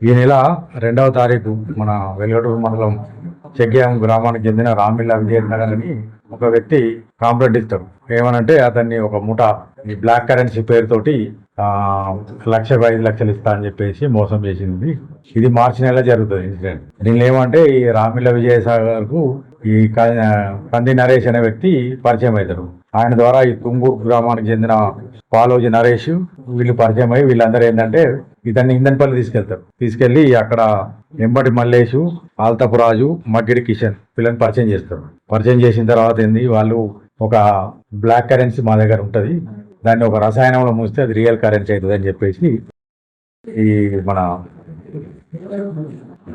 ఈ నెల రెండవ తారీఖు మన వెలుగటూరు మండలం చెగ్గాం గ్రామానికి చెందిన రామిల్లా విజయనగర్ అని ఒక వ్యక్తి కాంప్లైంట్ ఇస్తాడు ఏమనంటే అతన్ని ఒక ముఠ ఈ బ్లాక్ కరెన్సీ పేరుతోటి లక్ష ఐదు లక్షలు ఇస్తా అని చెప్పేసి మోసం చేసింది. ఇది మార్చి నెల జరుగుతుంది ఇన్సిడెంట్. దీనిలో ఏమంటే ఈ రామిల్ల విజయసాగర్కు ఈ క- కంది నరేష్ అనే వ్యక్తి పరిచయం అవుతారు ఆయన ద్వారా ఈ తుంగూరు గ్రామానికి చెందిన పాలోజీ నరేష్ వీళ్ళు పరిచయం అయ్యి వీళ్ళందరూ ఏంటంటే ఇతన్ని ఇందనపల్లి తీసుకెళ్తారు. తీసుకెళ్ళి అక్కడ ఎంబటి మల్లేషు ఆల్తపు రాజు మగ్గిడి కిషన్ వీళ్ళని పరిచయం చేస్తారు. పరిచయం చేసిన తర్వాత ఏంది వాళ్ళు ఒక బ్లాక్ కరెన్సీ మా దగ్గర ఉంటుంది. దాన్ని ఒక రసాయనంలో మూస్తే అది రియల్ కరెన్సీ అవుతుంది అని చెప్పేసి ఈ మన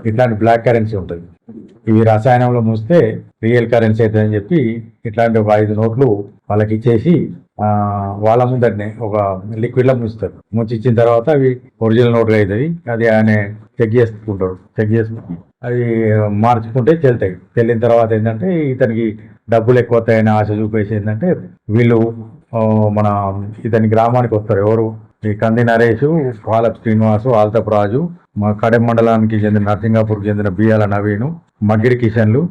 ఇట్లాంటి బ్లాక్ కరెన్సీ ఉంటుంది. ఇవి రసాయనంలో మూస్తే రియల్ కరెన్సీ అవుతుంది అని చెప్పి ఇట్లాంటి ఒక ఐదు నోట్లు వాళ్ళకి ఇచ్చేసి వాళ్ళ ముందరనే ఒక లిక్విడ్లో ముంచుతారు ముంచి ఇచ్చిన తర్వాత అవి ఒరిజినల్ నోట్లు అవుతాయి. అది ఆయన చెక్ చేసుకుంటారు చెక్ చేసుకుని అవి మార్చుకుంటే చెల్తాయి చెల్లిన తర్వాత ఏంటంటే ఇతనికి డబ్బులు ఎక్కువ వస్తాయని ఆశ చూపేసి ఏంటంటే వీళ్ళు మన ఇతని గ్రామానికి వస్తారు. ఎవరు? ఈ కంది నరేష్ పాలప్ శ్రీనివాసు ఆల్తపు రాజు మా కడెం మండలానికి చెందిన నరసింగాపూర్కి చెందిన బియ్యాల నవీను మగ్గిడి కిషన్లు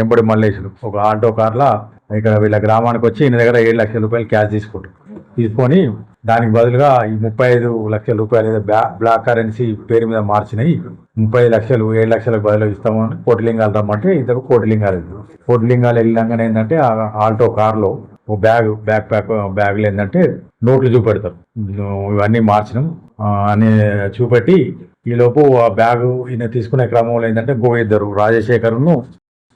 ఎంబడి మల్లేశులు. ఒక ఆటో కార్లా ఇక్కడ వీళ్ళ గ్రామానికి వచ్చి ఈయన దగ్గర ఏడు లక్షల రూపాయలు క్యాష్ తీసుకుంటారు. తీసుకొని దానికి బదులుగా ఈ ముప్పై ఐదు లక్షల రూపాయలు ఏదో బ్లాక్ కరెన్సీ పేరు మీద మార్చినాయి. ముప్పై ఐదు లక్షలు ఏడు లక్షలకు బదులు ఇస్తామని కోటిలింగాలు రమ్మంటే ఇద్దరు కోటిలింగాలు వెళ్ళారు కోటిలింగాలు వెళ్ళినాకనే ఏంటంటే ఆ ఆల్టో కార్లో ఓ బ్యాగ్ బ్యాక్ ప్యాక్ బ్యాగ్లు ఏంటంటే నోట్లు చూపెడతారు. ఇవన్నీ మార్చినాం అని చూపెట్టి ఈ లోపు ఆ బ్యాగ్ ఈయన తీసుకునే క్రమంలో ఏంటంటే గో ఇద్దరు రాజశేఖర్ను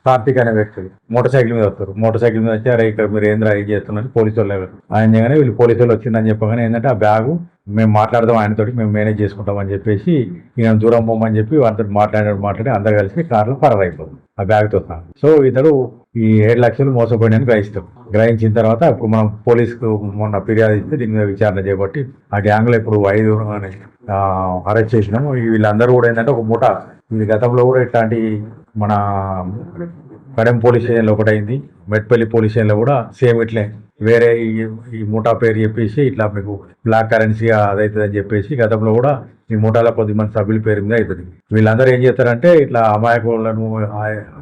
కార్తీక్ అనే వ్యక్తి. మోటార్ సైకిల్ మీద వస్తారు. మోటార్ సైకిల్ మీద వచ్చి అరే ఇక్కడ మీరు ఏంద్రా ఏం చేస్తున్నారు? పోలీసు వాళ్ళు ఎవరు?" ఆయన చేయగానే వీళ్ళు పోలీసు వాళ్ళు వచ్చిందని చెప్పగానే ఏంటంటే ఆ బ్యాగు మేము మాట్లాడదాం ఆయనతోటి మేము మేనేజ్ చేసుకుంటాం అని చెప్పేసి ఈయన దూరం పోమని చెప్పి వాళ్ళతో మాట్లాడాడు మాట్లాడి అందరు కలిసి కార్లో ఫరర్ అయిపోతుంది ఆ బ్యాగ్తో సో ఇతడు ఈ ఏడు లక్షలు మోసపోయినని గ్రహిస్తాం. గ్రహించిన తర్వాత ఇప్పుడు మనం పోలీసుకు మొన్న ఫిర్యాదు ఇస్తే దీని మీద విచారణ చేపట్టి ఆ గ్యాంగ్లో ఇప్పుడు ఐదు అరెస్ట్ చేసినాము. వీళ్ళందరూ కూడా ఏంటంటే ఒక మూట. వీళ్ళ గతంలో కూడా ఇట్లాంటి మన కడెం పోలీస్ స్టేషన్లో ఒకటైంది. మెట్పల్లి పోలీస్ స్టేషన్లో కూడా సేమ్ ఇట్లే. వేరే ఈ- ఈ పేరు చెప్పేసి ఇట్లా మీకు బ్లాక్ కరెన్సీ అదవుతుంది చెప్పేసి గతంలో కూడా ఈ ముఠాలో కొద్ది మంది సభ్యుల పేరు మీద అవుతుంది వీళ్ళందరూ ఏం చేస్తారంటే ఇట్లా అమాయకులను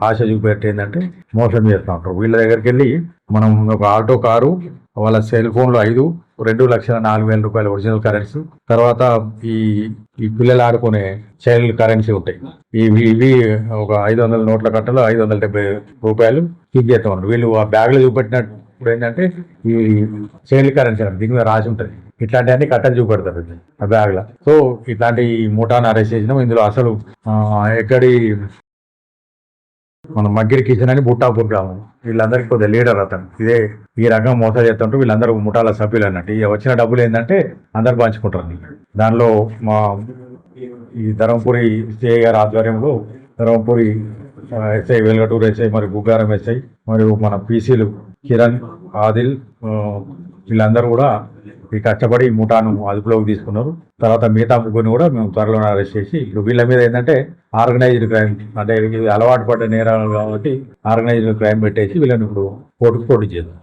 ఆశ చూపెట్టి ఏంటంటే మోసం చేస్తూ ఉంటారు. వీళ్ళ దగ్గరికి వెళ్ళి మనం ఒక ఆటో కారు వాళ్ళ సెల్ ఫోన్లు ఐదు రెండు లక్షల నాలుగు వేల రూపాయల ఒరిజినల్ కరెన్సీ తర్వాత ఈ ఈ పిల్లలు ఆడుకునే చైల్డ్ కరెన్సీ ఉంటాయి. ఇవి ఇవి ఒక ఐదు వందల నోట్ల కట్టలు ఐదు వందల డెబ్బై రూపాయలు కీప్ చేస్తూ ఉంటారు వీళ్ళు ఆ బ్యాగ్లో చూపెట్టినట్టు ఇప్పుడు ఏంటంటే ఈ చైల్డ్ కరెన్సీ దీని మీద రాసి ఉంటుంది. ఇట్లాంటివన్నీ కట్టలు చూపెడతారు ఆ బ్యాగ్లో. సో ఇట్లాంటి ముఠాను అరెస్ట్ చేసినాం. ఇందులో అసలు ఎక్కడి మన మగ్గిరి కిషన్ అని బుట్టాపూర్ గ్రామం. వీళ్ళందరికీ కొద్దిగా లీడర్ అతను. ఇదే ఈ రకం మోసం చేస్తుంటూ వీళ్ళందరూ ముఠాల సభ్యులు అన్నట్టు. ఇక వచ్చిన డబ్బులు ఏంటంటే అందరు పంచుకుంటారు దానిలో మా ఈ ధర్మపురి సిఐ గారి ఆధ్వర్యంలో ధర్మపురి ఎస్ఐ వెలుగటూరు ఎస్ఐ మరి గుగ్గారం ఎస్ఐ మరియు మన పీసీలు కిరణ్ ఆదిల్ వీళ్ళందరూ కూడా ఈ కష్టపడి ముఠాను అదుపులోకి తీసుకున్నారు. తర్వాత మిగతా ముగ్గురిని కూడా మేము త్వరలో అరెస్ట్ చేసి ఇప్పుడు వీళ్ళ మీద ఏంటంటే ఆర్గనైజ్డ్ క్రైమ్ అంటే అలవాటు పడ్డ నేరాలు కాబట్టి ఆర్గనైజ్డ్ క్రైమ్ పెట్టేసి వీళ్ళని ఇప్పుడు కోర్టుకు పోటీ చేద్దాం.